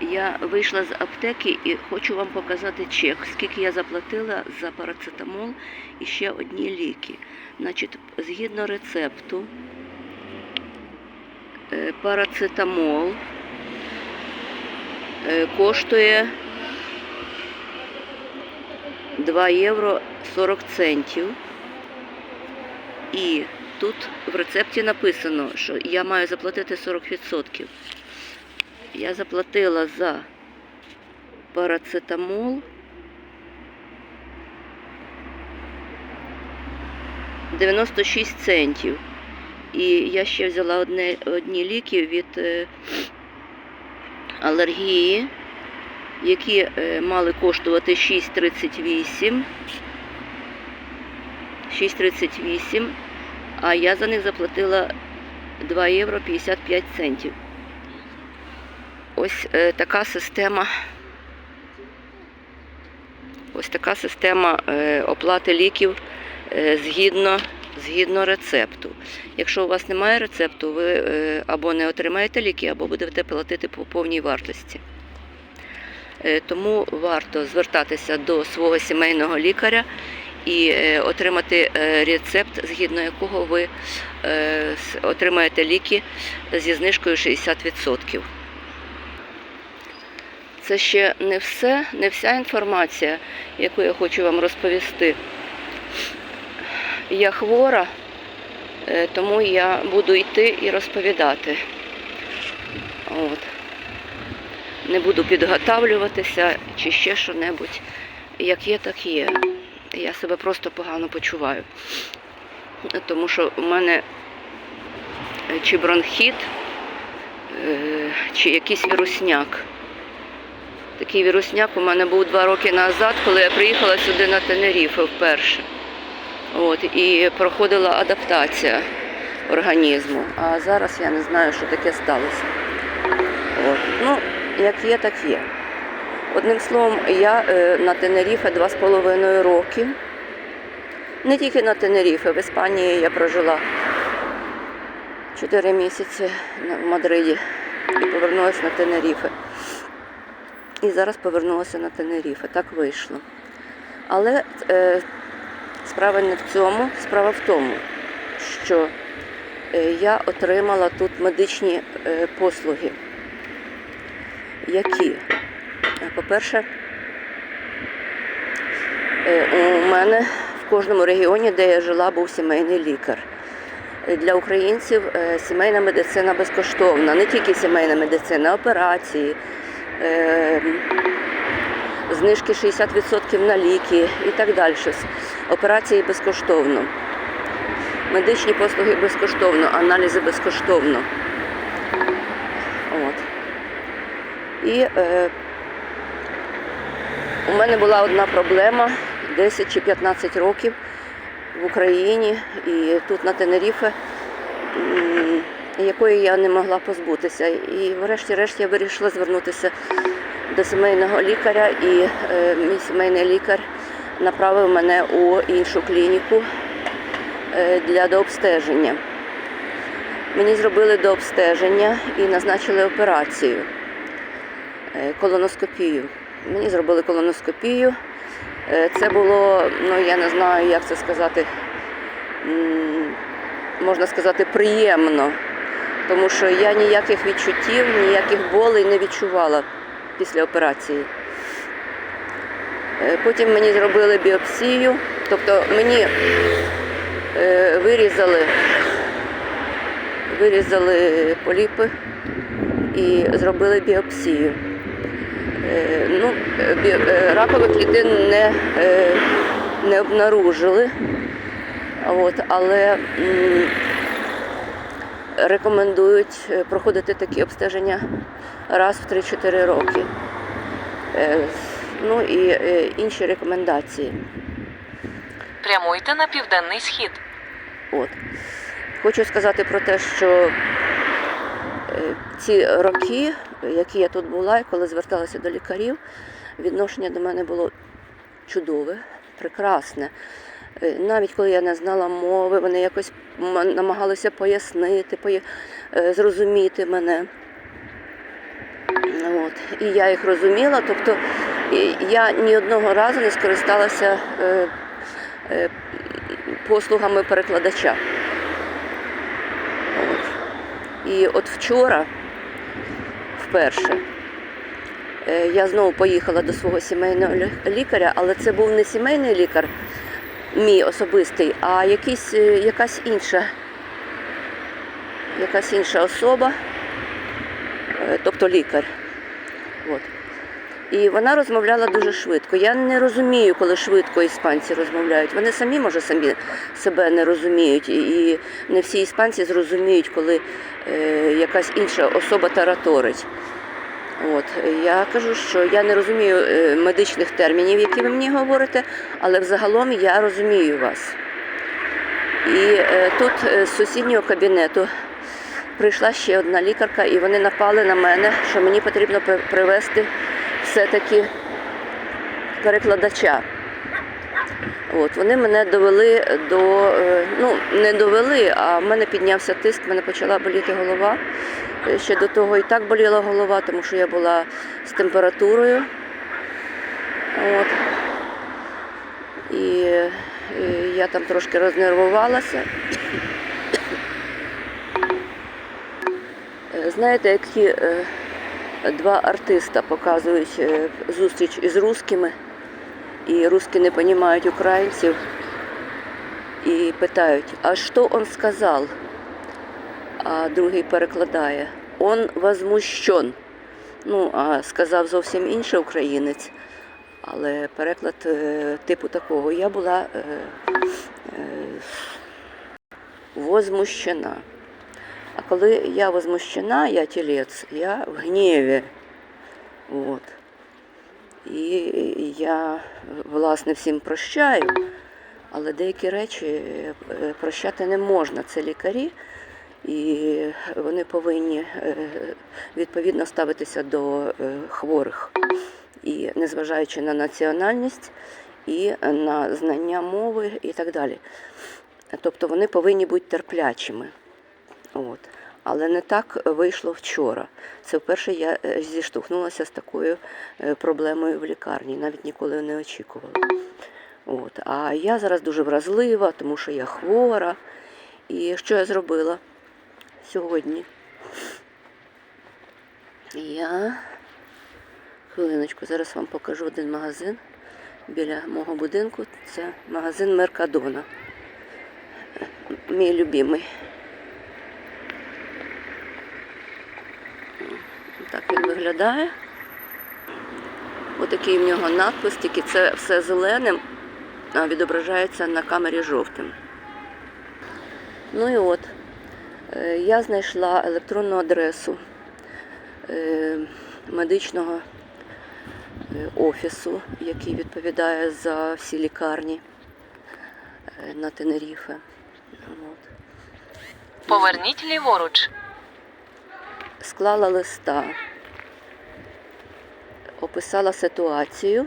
Я вийшла з аптеки і хочу вам показати чек, скільки я заплатила за парацетамол і ще одні ліки. Значить, згідно рецепту, е, парацетамол е, коштує 2 євро 40 центів. І тут в рецепті написано, що я маю заплатити 40%. Я заплатила за парацетамол 96 центів. І я ще взяла одне, одні ліки від е, алергії, які е, мали коштувати 6,38. 6,38, а я за них заплатила 2 євро 55 центів. Ось е, така система. Ось така система е, оплати ліків е, згідно, згідно рецепту. Якщо у вас немає рецепту, ви або не отримаєте ліки, або будете платити по повній вартості. Тому варто звертатися до свого сімейного лікаря і отримати рецепт, згідно якого ви отримаєте ліки зі знижкою 60%. Це ще не все, не вся інформація, яку я хочу вам розповісти. Я хвора, е, тому я буду йти і розповідати. От. Не буду підготавлюватися чи ще що-небудь. Як є, так є. Я себе просто погано почуваю. Тому що у мене е, чи бронхіт, е, чи якийсь вірусняк. Такий вірусняк у мене був два роки назад, коли я приїхала сюди на Тенеріфе вперше. От, і проходила адаптація організму. А зараз я не знаю, що таке сталося. От. Ну, як є, так є. Одним словом, я е, на Тенеріфе два з половиною роки. Не тільки на Тенеріфе, в Іспанії я прожила 4 місяці в Мадриді і повернулася на Тенеріфе. І зараз повернулася на Тенеріфе. Так вийшло. Але е, справа не в цьому, справа в тому, що е, я отримала тут медичні е, послуги. Які? Е, По-перше, у мене в кожному регіоні, де я жила, був сімейний лікар. Для українців сімейна медицина безкоштовна, не тільки сімейна медицина, операції, е, знижки 60% на ліки і так далі. Операції безкоштовно. Медичні послуги безкоштовно, аналізи безкоштовно. От. І е, у мене була одна проблема 10 чи 15 років в Україні і тут на Тенеріфе, якої я не могла позбутися. І врешті-решт я вирішила звернутися до сімейного лікаря, і е, мій сімейний лікар направив мене у іншу клініку е, для дообстеження. Мені зробили дообстеження і назначили операцію е, колоноскопію. Мені зробили колоноскопію. Е, Це було, ну я не знаю, як це сказати, можна сказати, приємно, тому що я ніяких відчуттів, ніяких болей не відчувала після операції. Е, Потім мені зробили біопсію, тобто мені е, вирізали, вирізали поліпи і зробили біопсію. Е, Ну, ракових клітин не, не обнаружили, от, але рекомендують е, проходити такі обстеження раз в 3-4 роки. Е, Ну і е, інші рекомендації. Прямуйте на південний схід. От. Хочу сказати про те, що ці роки, які я тут була, і коли зверталася до лікарів, відношення до мене було чудове, прекрасне. Е, Навіть коли я не знала мови, вони якось намагалися пояснити, е, зрозуміти мене. От. І я їх розуміла, тобто я ні одного разу не скористалася е, послугами перекладача. От. І от вчора, вперше, я знову поїхала до свого сімейного лікаря, але це був не сімейний лікар, мій особистий, а якийсь, е, якась інша, якась інша особа, е, тобто лікар. От. І вона розмовляла дуже швидко. Я не розумію, коли швидко іспанці розмовляють. Вони самі, може, самі себе не розуміють. І не всі іспанці зрозуміють, коли е, якась інша особа тараторить. От. Я кажу, що я не розумію е, медичних термінів, які ви мені говорите, але взагалом я розумію вас. І е, тут е, з сусіднього кабінету прийшла ще одна лікарка, і вони напали на мене, що мені потрібно привезти все-таки перекладача. От, вони мене довели до, е, ну, не довели, а в мене піднявся тиск, в мене почала боліти голова. Е, Ще до того і так боліла голова, тому що я була з температурою. От. І, е, я там трошки рознервувалася. Е, Знаєте, які два артиста показують зустріч із русскими, і русські не розуміють українців і питають, а що він сказав? А другий перекладає, он возмущен. Ну, а сказав зовсім інший українець, але переклад е, типу такого. Я була е, е, возмущена. А коли я возмущена, я тілець, я в гніві. От. І я, власне, всім прощаю, але деякі речі е, прощати не можна. Це лікарі, і вони повинні е, відповідно ставитися до е, хворих. І незважаючи на національність і на знання мови і так далі. Тобто вони повинні бути терплячими. От. Але не так вийшло вчора. Це вперше я е, зіштовхнулася з такою е, проблемою в лікарні, навіть ніколи не очікувала. От. А я зараз дуже вразлива, тому що я хвора. І що я зробила сьогодні? Я хвилиночку, зараз вам покажу один магазин біля мого будинку. Це магазин Меркадона. Мій любимий. Так він виглядає. Отакий в нього надпис, тільки це все зеленим, відображається на камері жовтим. Ну і от, е, я знайшла електронну адресу е, медичного е, офісу, який відповідає за всі лікарні на Тенеріфе. Поверніть ліворуч. Склала листа, описала ситуацію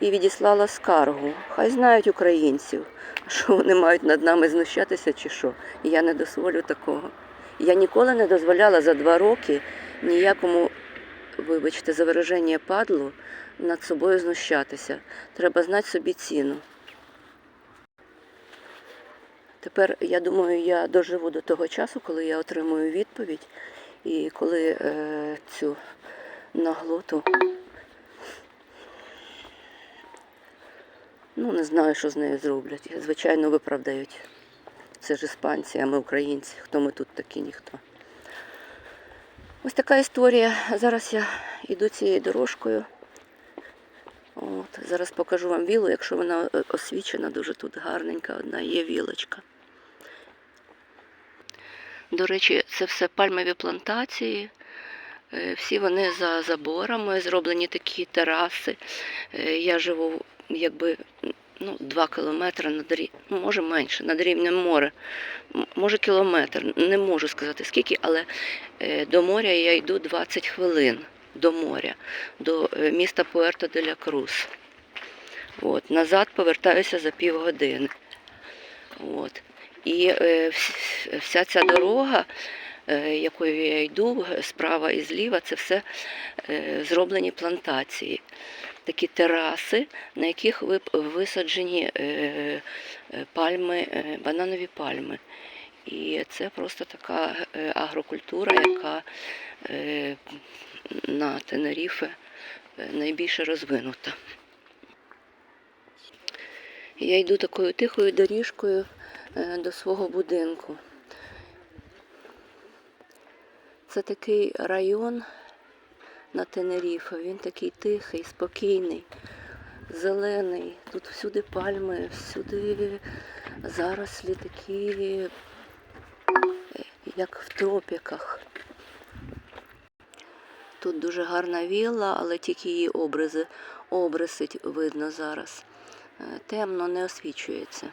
і відіслала скаргу. Хай знають українців, що вони мають над нами знущатися чи що. Я не дозволю такого. Я ніколи не дозволяла за два роки ніякому, вибачте, за вираження падлу над собою знущатися. Треба знати собі ціну. Тепер я думаю, я доживу до того часу, коли я отримую відповідь і коли е, цю наглоту. Ну, не знаю, що з нею зроблять. Звичайно, виправдають. Це ж іспанці, а ми українці. Хто ми тут такі, ніхто. Ось така історія. Зараз я йду цією дорожкою. От, зараз покажу вам вілу, якщо вона е, освічена, дуже тут гарненька одна є вілочка. До речі, це все пальмові плантації. Е, Всі вони за заборами, зроблені такі тераси. Е, Я живу якби ну, 2 кілометри над рі... ну, може менше, над рівнем моря. Може кілометр, не можу сказати скільки, але е, до моря я йду 20 хвилин до моря, до міста Пуерто де ля Крус. От, назад повертаюся за півгодини. От. І е, вся ця дорога е, якою я йду, справа і зліва, це все е, зроблені плантації. Такі тераси, на яких висаджені пальми, бананові пальми. І це просто така агрокультура, яка на Тенеріфе найбільше розвинута. Я йду такою тихою доріжкою до свого будинку. Це такий район на Тенеріфе. Він такий тихий, спокійний, зелений. Тут всюди пальми, всюди зарослі такі, е, як в тропіках. Тут дуже гарна вілла, але тільки її образи, обриси видно зараз. Е, Темно, не освічується.